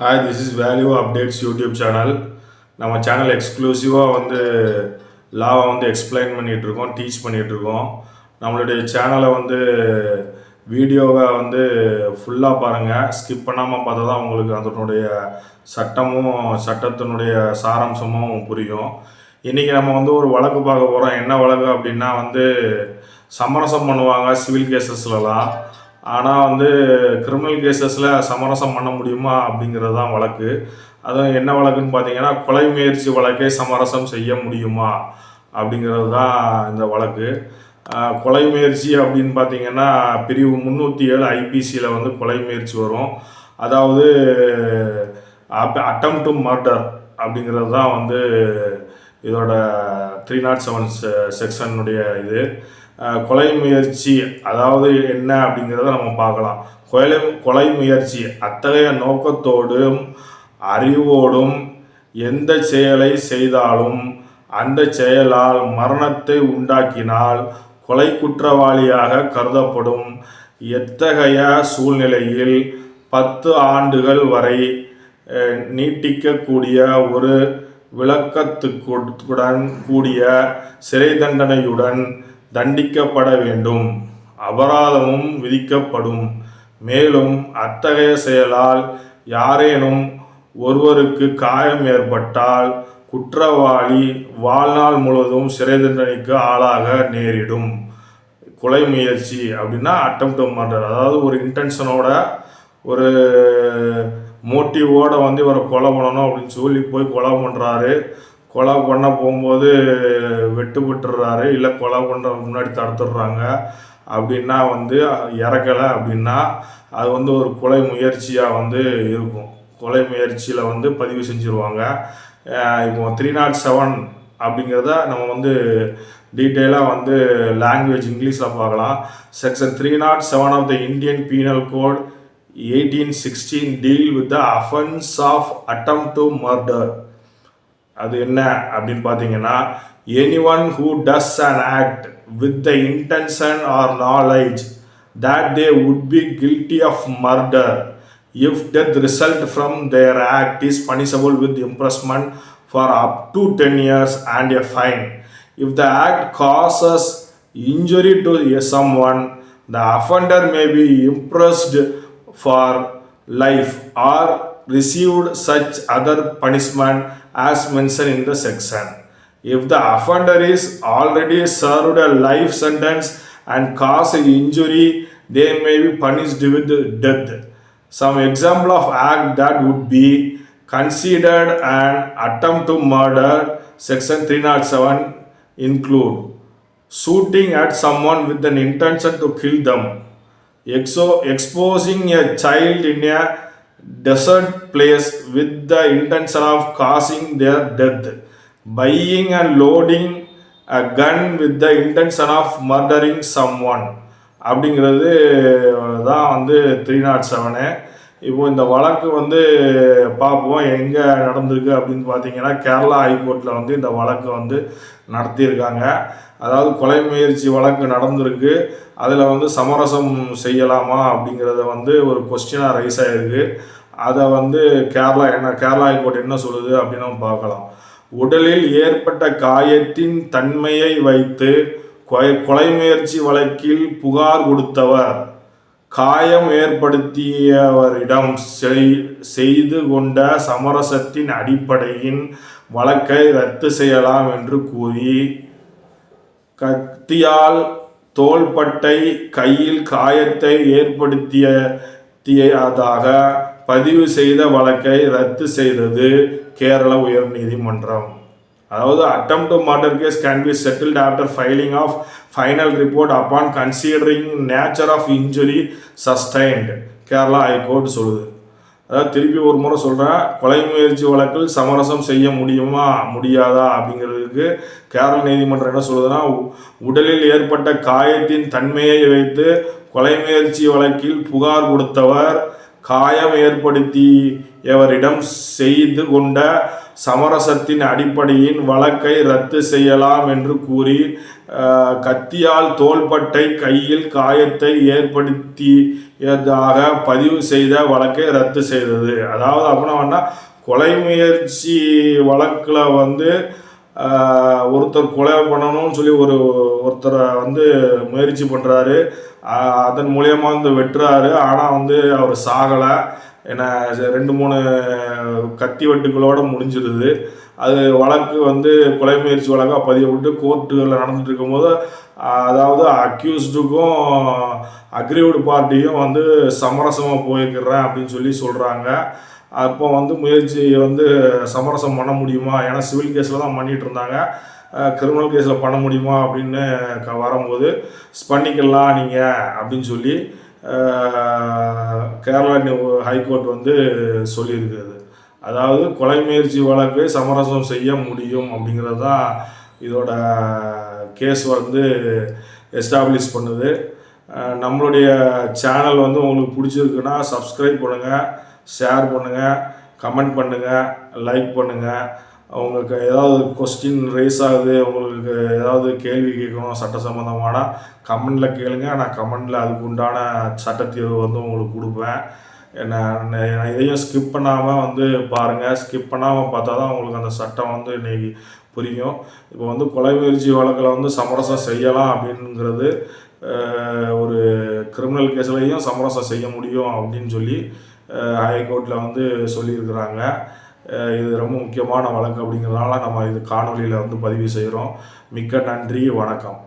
Hi this is value updates YouTube channel நம்ம channel எக்ஸ்க்ளூசிவாக வந்து லாவை வந்து எக்ஸ்பிளைன் பண்ணிகிட்ருக்கோம் டீச் பண்ணிகிட்ருக்கோம் நம்மளுடைய சேனலை வந்து வீடியோவை வந்து ஃபுல்லாக பாருங்கள் ஸ்கிப் பண்ணாமல் பார்த்தா தான் உங்களுக்கு அதனுடைய சட்டமும் சட்டத்தினுடைய சாராம்சமும் புரியும். இன்றைக்கி நம்ம வந்து ஒரு வழக்கு பார்க்க போகிறோம் என்ன வழக்கு அப்படின்னா வந்து சமரசம் பண்ணுவாங்க சிவில் கேசஸ்லலாம் ஆனால் வந்து கிரிமினல் கேசஸில் சமரசம் பண்ண முடியுமா அப்படிங்கிறது தான் வழக்கு. அதுவும் என்ன வழக்குன்னு பார்த்தீங்கன்னா கொலை முயற்சி வழக்கை சமரசம் செய்ய முடியுமா அப்படிங்கிறது தான் இந்த வழக்கு. கொலை முயற்சி அப்படின்னு பார்த்தீங்கன்னா பிரிவு முந்நூற்றி ஏழு ஐபிசியில் வந்து கொலை முயற்சி வரும். அதாவது அட்டம் டு மர்டர் அப்படிங்கிறது தான் வந்து இதோட த்ரீ நாட் செவன் செக்ஷனுடைய இது. கொலை முயற்சி அதாவது என்ன அப்படிங்கிறத நம்ம பார்க்கலாம். கொலை கொலை முயற்சி அத்தகைய நோக்கத்தோடும் அறிவோடும் எந்த செயலை செய்தாலும் அந்த செயலால் மரணத்தை உண்டாக்கினால் கொலை குற்றவாளியாக கருதப்படும். எத்தகைய சூழ்நிலையில் பத்து ஆண்டுகள் வரை நீட்டிக்கக்கூடிய ஒரு விளக்கத்துக்குடன் கூடிய சிறை தண்டனையுடன் தண்டிக்கப்பட வேண்டும். அபராதமும் விதிக்கப்படும். மேலும் அத்தகைய செயலால் யாரேனும் ஒருவருக்கு காயம் ஏற்பட்டால் குற்றவாளி வாழ்நாள் முழுவதும் சிறை தண்டனைக்கு ஆளாக நேரிடும். கொலை முயற்சி அப்படின்னா அட்டம் டு மர்டர் அதாவது ஒரு இன்டென்ஷனோட ஒரு மோட்டிவோடு வந்து இவரை கொலை பண்ணணும் அப்படின்னு சொல்லி போய் கொலை பண்ணுறாரு கொலை பண்ண போகும்போது வெட்டு விட்டுறாரு. இல்லை கொலை பண்ணுற முன்னாடி தடுத்துடுறாங்க. அப்படின்னா வந்து இறக்கலை அப்படின்னா அது வந்து ஒரு கொலை முயற்சியாக வந்து இருக்கும். கொலை முயற்சியில் வந்து பதிவு செஞ்சுருவாங்க. இப்போ த்ரீ நாட் செவன் அப்படிங்கிறத நம்ம வந்து டீட்டெயிலாக வந்து லாங்குவேஜ் இங்கிலீஷில் பார்க்கலாம். Section three nought seven of the Indian penal code eighteen sixteen deal with the offence of attempt to murder அது என்ன அப்படின்னு பார்த்தீங்கன்னா any one who does an act with the intention or knowledge that they would be guilty of murder if death result from their act is punishable with imprisonment for up to 10 years and a fine if the act causes injury to someone the offender may be imprisoned for life or received such other punishment as mentioned in the section if the offender is already served a life sentence and cause an injury, they may be punished with death. Some example of act that would be considered an attempt to murder, section 307 include shooting at someone with an intention to kill them, exo- exposing a child in a desert place with the intention of causing their death, buying and loading a gun with the intention of murdering someone அப்படிங்கிறது தான் வந்து three not seven இப்போ இந்த வழக்கு வந்து பார்ப்போம் எங்கே நடந்திருக்கு அப்படின்னு பார்த்தீங்கன்னா கேரளா ஹைகோர்ட்டில் வந்து இந்த வழக்கு வந்து நடத்தியிருக்காங்க. அதாவது கொலை முயற்சி வழக்கு நடந்திருக்கு. அதில் வந்து சமரசம் செய்யலாமா அப்படிங்கிறத வந்து ஒரு கொஸ்டினாக ரைஸ் ஆகிருக்கு அதை வந்து கேரளா என்ன கேரளா ஹைகோர்ட் என்ன சொல்லுது அப்படின்னு பார்க்கலாம். உடலில் ஏற்பட்ட காயத்தின் தன்மையை வைத்து கொலை முயற்சி வழக்கில் புகார் கொடுத்தவர். காயம் ஏற்படுத்தியவரிடம் செய்து கொண்ட சமரசத்தின் அடிப்படையின் வழக்கை ரத்து செய்யலாம் என்று கூறி கத்தியால் தோள்பட்டை கையில் காயத்தை ஏற்படுத்தியதாக பதிவு செய்த வழக்கை ரத்து செய்தது கேரள உயர்நீதிமன்றம். அதாவது attempt to murder case can be settled after filing of final report upon considering nature of injury sustained Kerala high court சொல்லுது. அதாவது திருப்பி ஒரு முறை சொல்கிறேன் கொலை முயற்சி வழக்கில் சமரசம் செய்ய முடியுமா முடியாதா அப்படிங்கிறதுக்கு கேரள நீதிமன்றம் என்ன சொல்லுதுன்னா உடலில் ஏற்பட்ட காயத்தின் தன்மையை வைத்து கொலை முயற்சி வழக்கில் புகார் கொடுத்தவர் காயம் ஏற்படுத்தியவரிடம் செய்து கொண்ட சமரசத்தின் அடிப்படையின் வழக்கை ரத்து செய்யலாம் என்று கூறி கத்தியால் தோள்பட்டை கையில் காயத்தை ஏற்படுத்தியதாக பதிவு செய்த வழக்கை ரத்து செய்தது. அதாவது அப்படின்னா கொலை முயற்சி வழக்கில் வந்து ஒருத்தர் கொலை பண்ணணும்னு சொல்லி ஒரு ஒருத்தரை வந்து முயற்சி பண்ணுறாரு அதன் மூலியமாக வந்து வெட்டுறாரு. ஆனால் வந்து அவர் சாகலை. ஏன்னா ரெண்டு மூணு கத்தி வெட்டுக்களோடு முடிஞ்சிருது. அது வழக்கு வந்து கொலை முயற்சி வழக்காக பதியப்பட்டு கோர்ட்டுகளில் நடந்துட்டு இருக்கும்போது அதாவது அக்யூஸ்டுக்கும் அக்ரிவ்டு பார்ட்டியும் வந்து சமரசமாக போய்க்கிறேன் அப்படின்னு சொல்லி சொல்கிறாங்க அப்போ வந்து முயற்சி வந்து சமரசம் பண்ண முடியுமா? ஏன்னா சிவில் கேஸில் தான் பண்ணிகிட்டு இருந்தாங்க. கிரிமினல் கேஸில் பண்ண முடியுமா? அப்படின்னு க வரும்போது பண்ணிக்கலாம் நீங்கள் அப்படின்னு சொல்லி கேரளா நியூ- ஹைகோர்ட் வந்து சொல்லியிருக்கிறது. அதாவது கொலை முயற்சி வழக்கு சமரசம் செய்ய முடியும் அப்படிங்கிறது தான் இதோட கேஸ் வந்து எஸ்டாப்ளிஷ் பண்ணுது. நம்மளுடைய சேனல் வந்து உங்களுக்கு பிடிச்சிருக்குன்னா சப்ஸ்கிரைப் பண்ணுங்கள் ஷேர் பண்ணுங்கள் கமெண்ட் பண்ணுங்கள் லைக் பண்ணுங்கள் உங்களுக்கு ஏதாவது கொஸ்டின் ரைஸ் ஆகுது உங்களுக்கு ஏதாவது கேள்வி கேட்கணும் சட்ட சம்மந்தமான கமெண்டில் கேளுங்க. நான் கமெண்டில் அதுக்கு உண்டான சட்டத்தீர்வு வந்து உங்களுக்கு கொடுப்பேன். என்ன நான் இதையும் ஸ்கிப் பண்ணாமல் வந்து பாருங்கள் ஸ்கிப் பண்ணாமல் பார்த்தா தான் உங்களுக்கு அந்த சட்டம் வந்து இன்றைக்கி புரியும். இப்போ வந்து கொலை முயற்சி வழக்கில் வந்து சமரசம் செய்யலாம் அப்படிங்கிறது ஒரு கிரிமினல் கேஸ்லையும் சமரசம் செய்ய முடியும் அப்படின்னு சொல்லி ஹைகோர்ட்டில் வந்து சொல்லியிருக்கிறாங்க. இது ரொம்ப முக்கியமான வழக்கு அப்படிங்கிறதுனால நம்ம இது காணொலியில் வந்து பதிவு செய்கிறோம் மிக்க நன்றி வணக்கம்.